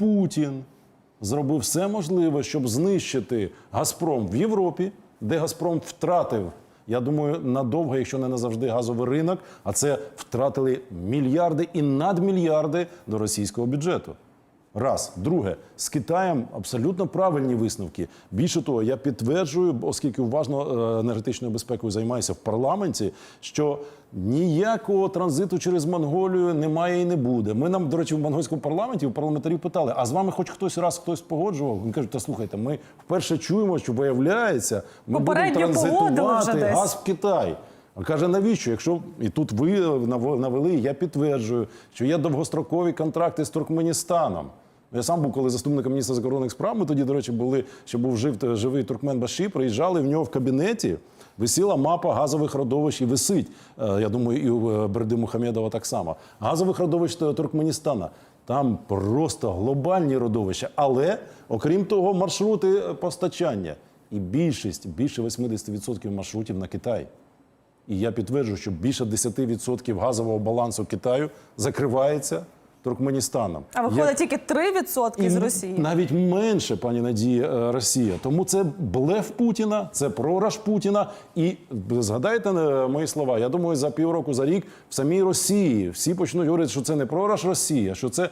Путін зробив все можливе, щоб знищити Газпром в Європі, де Газпром втратив. Я думаю, надовго, якщо не назавжди, газовий ринок, а це втратили мільярди і надмільярди до російського бюджету. Раз. Друге, з Китаєм абсолютно правильні висновки. Більше того, я підтверджую, оскільки уважно е, енергетичною безпекою займаюся в парламенті, що ніякого транзиту через Монголію немає і не буде. Ми нам, до речі, в монгольському парламенті у парламентарів питали: а з вами хоч хтось раз хтось погоджував? Він кажуть, та слухайте, ми вперше чуємо, що виявляється, ми Попередньо будемо вже транзитувати десь. газ в Китай. Каже, навіщо? Якщо і тут ви навели, я підтверджую, що є довгострокові контракти з Туркменістаном. Я сам був коли заступником міністра закордонних справ. Ми тоді, до речі, були, ще був жив живий Туркмен Баші. Приїжджали в нього в кабінеті. Висіла мапа газових родовищ і висить. е, Я думаю, і у е, Берди Мухамедова так само. Газових родовищ Туркменістана. Там просто глобальні родовища. Але, окрім того, маршрути е, постачання. І більшість, більше 80% маршрутів на Китай. І я підтверджую, що більше 10% газового балансу Китаю закривається Туркменістаном. А Я- виходить тільки 3% з Росії. навіть менше, пані Надія, е, Росія. Тому це блеф Путіна, це програш Путіна. І згадайте е, мої слова. Я думаю, за півроку, за рік в самій Росії всі почнуть говорити, що це не програш Росії, а що це. е,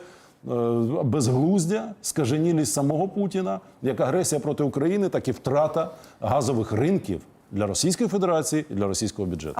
Безглуздя, скаженілість самого Путіна, як агресія проти України, так і втрата газових ринків для Російської Федерації і для російського бюджету.